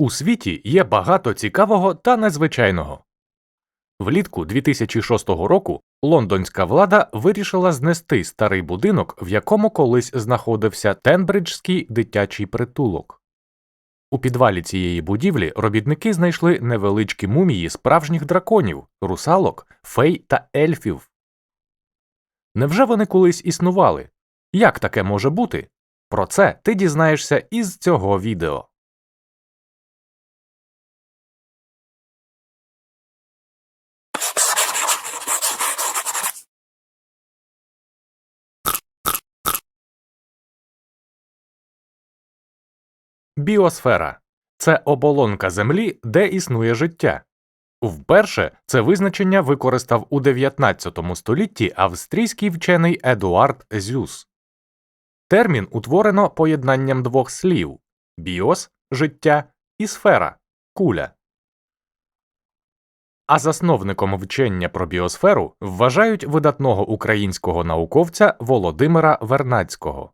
У світі є багато цікавого та незвичайного. Влітку 2006 року лондонська влада вирішила знести старий будинок, в якому колись знаходився Тенбриджський дитячий притулок. У підвалі цієї будівлі робітники знайшли невеличкі мумії справжніх драконів, русалок, фей та ельфів. Невже вони колись існували? Як таке може бути? Про це ти дізнаєшся із цього відео. Біосфера це оболонка Землі, де існує життя. Вперше це визначення використав у 19 столітті австрійський вчений Едуард Зюс. Термін утворено поєднанням двох слів біос життя і сфера куля. А засновником вчення про біосферу вважають видатного українського науковця Володимира Вернацького.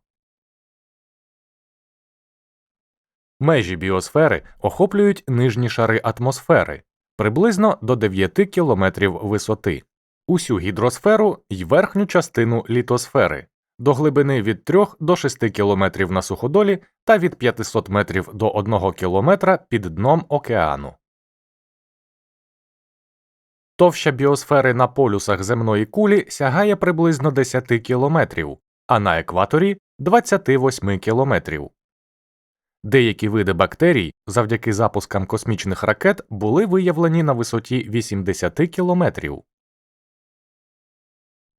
Межі біосфери охоплюють нижні шари атмосфери приблизно до 9 кілометрів висоти, усю гідросферу й верхню частину літосфери до глибини від 3 до 6 кілометрів на суходолі та від 500 метрів до 1 кілометра під дном океану. Товща біосфери на полюсах земної кулі сягає приблизно 10 кілометрів, а на екваторі 28 кілометрів. Деякі види бактерій завдяки запускам космічних ракет були виявлені на висоті 80 кілометрів.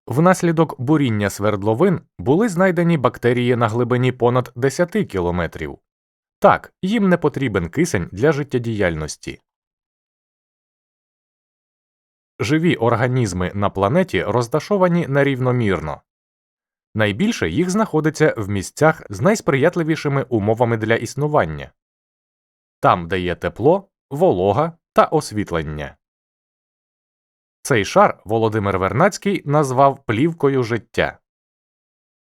Внаслідок буріння свердловин були знайдені бактерії на глибині понад 10 кілометрів. Так, їм не потрібен кисень для життєдіяльності. Живі організми на планеті розташовані нерівномірно. Найбільше їх знаходиться в місцях з найсприятливішими умовами для існування там, де є тепло, волога та освітлення. Цей шар Володимир Вернацький назвав плівкою життя.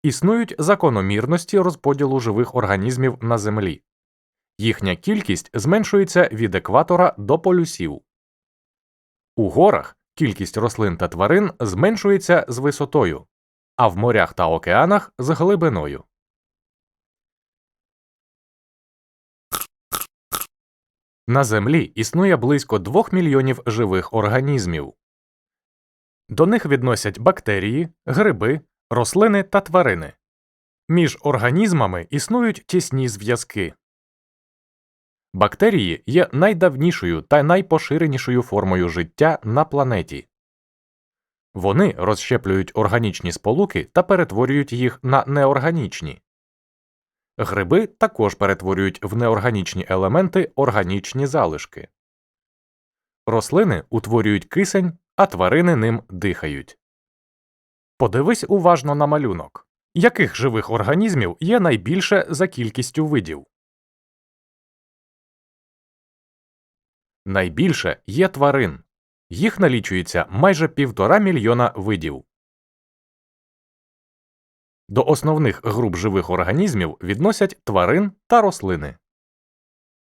Існують закономірності розподілу живих організмів на Землі. Їхня кількість зменшується від екватора до полюсів. У горах кількість рослин та тварин зменшується з висотою а в морях та океанах з глибиною. На Землі існує близько 2 мільйонів живих організмів. До них відносять бактерії, гриби, рослини та тварини. Між організмами існують тісні зв'язки. Бактерії є найдавнішою та найпоширенішою формою життя на планеті. Вони розщеплюють органічні сполуки та перетворюють їх на неорганічні. Гриби також перетворюють в неорганічні елементи органічні залишки. Рослини утворюють кисень, а тварини ним дихають. Подивись уважно на малюнок. Яких живих організмів є найбільше за кількістю видів? Найбільше є тварин. Їх налічується майже півтора мільйона видів. До основних груп живих організмів відносять тварин та рослини.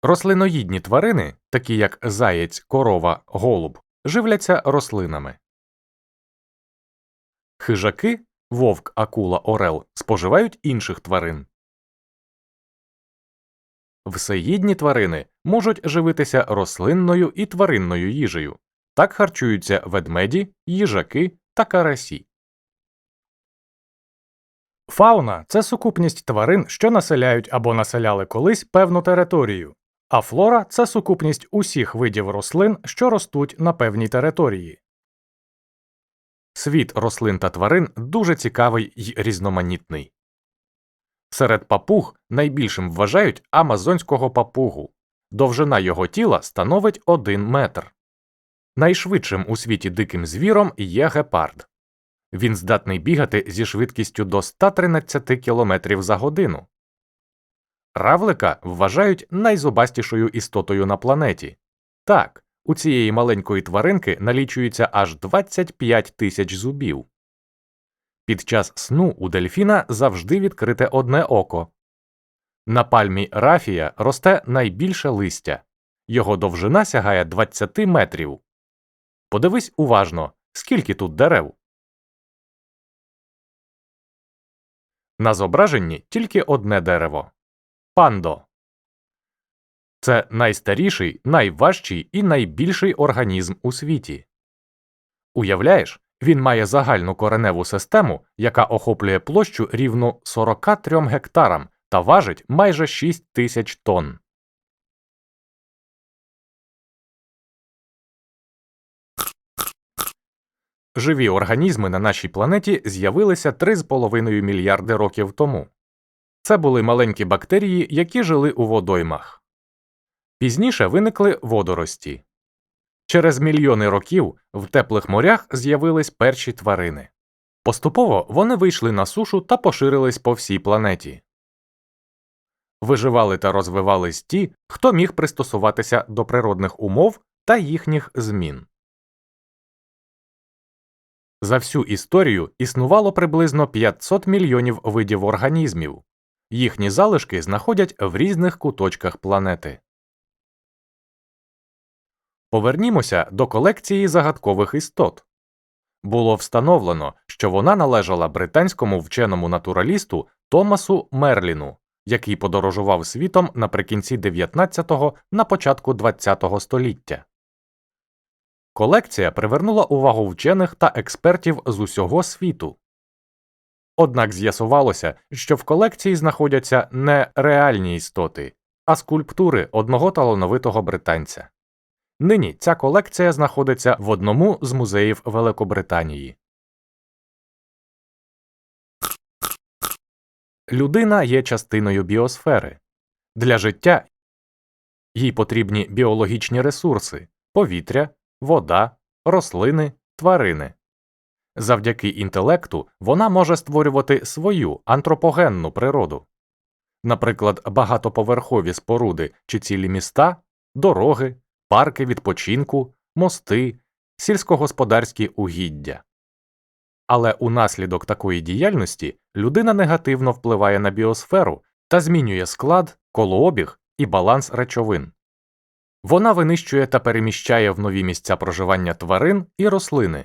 Рослиноїдні тварини, такі як заєць, корова, голуб, живляться рослинами. Хижаки вовк, акула, орел споживають інших тварин. Всеїдні тварини можуть живитися рослинною і тваринною їжею. Так харчуються ведмеді, їжаки та карасі. Фауна це сукупність тварин, що населяють або населяли колись певну територію, а флора це сукупність усіх видів рослин, що ростуть на певній території. Світ рослин та тварин дуже цікавий й різноманітний. Серед папуг найбільшим вважають амазонського папугу. Довжина його тіла становить 1 метр. Найшвидшим у світі диким звіром є гепард. Він здатний бігати зі швидкістю до 113 км за годину. Равлика вважають найзубастішою істотою на планеті. Так, у цієї маленької тваринки налічується аж 25 тисяч зубів. Під час сну у дельфіна завжди відкрите одне око. На пальмі рафія росте найбільше листя Його довжина сягає 20 метрів. Подивись уважно, скільки тут дерев. На зображенні тільки одне дерево пандо. Це найстаріший, найважчий і найбільший організм у світі. Уявляєш, він має загальну кореневу систему, яка охоплює площу рівно 43 гектарам та важить майже 6 тисяч тонн. Живі організми на нашій планеті з'явилися 3,5 мільярди років тому. Це були маленькі бактерії, які жили у водоймах. Пізніше виникли водорості. Через мільйони років в теплих морях з'явились перші тварини. Поступово вони вийшли на сушу та поширились по всій планеті. Виживали та розвивались ті, хто міг пристосуватися до природних умов та їхніх змін. За всю історію існувало приблизно 500 мільйонів видів організмів. Їхні залишки знаходять в різних куточках планети. Повернімося до колекції загадкових істот. Було встановлено, що вона належала британському вченому натуралісту Томасу Мерліну, який подорожував світом наприкінці 19-го на початку 20-го століття. Колекція привернула увагу вчених та експертів з усього світу. Однак з'ясувалося, що в колекції знаходяться не реальні істоти, а скульптури одного талановитого британця. Нині ця колекція знаходиться в одному з музеїв Великобританії. Людина є частиною біосфери. Для життя їй потрібні біологічні ресурси повітря, вода, рослини, тварини. Завдяки інтелекту вона може створювати свою антропогенну природу. Наприклад, багатоповерхові споруди чи цілі міста, дороги, парки відпочинку, мости, сільськогосподарські угіддя. Але унаслідок такої діяльності людина негативно впливає на біосферу та змінює склад, колообіг і баланс речовин. Вона винищує та переміщає в нові місця проживання тварин і рослини,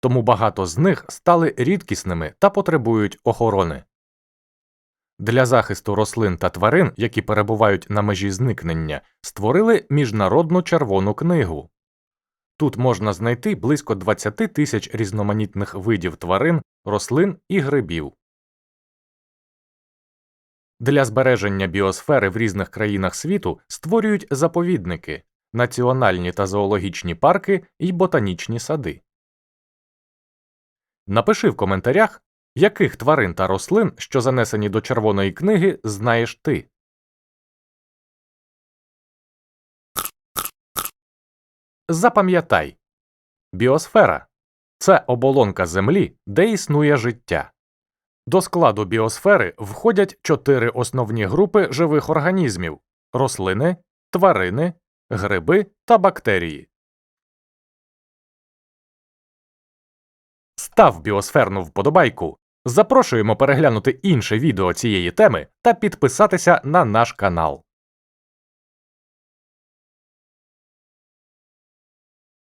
тому багато з них стали рідкісними та потребують охорони. Для захисту рослин та тварин, які перебувають на межі зникнення, створили Міжнародну червону книгу. Тут можна знайти близько 20 тисяч різноманітних видів тварин, рослин і грибів. Для збереження біосфери в різних країнах світу створюють заповідники, національні та зоологічні парки і ботанічні сади. Напиши в коментарях, яких тварин та рослин, що занесені до червоної книги, знаєш ти. Запам'ятай біосфера це оболонка Землі, де існує життя. До складу біосфери входять чотири основні групи живих організмів рослини, тварини, гриби та бактерії. Став біосферну вподобайку. Запрошуємо переглянути інше відео цієї теми та підписатися на наш канал.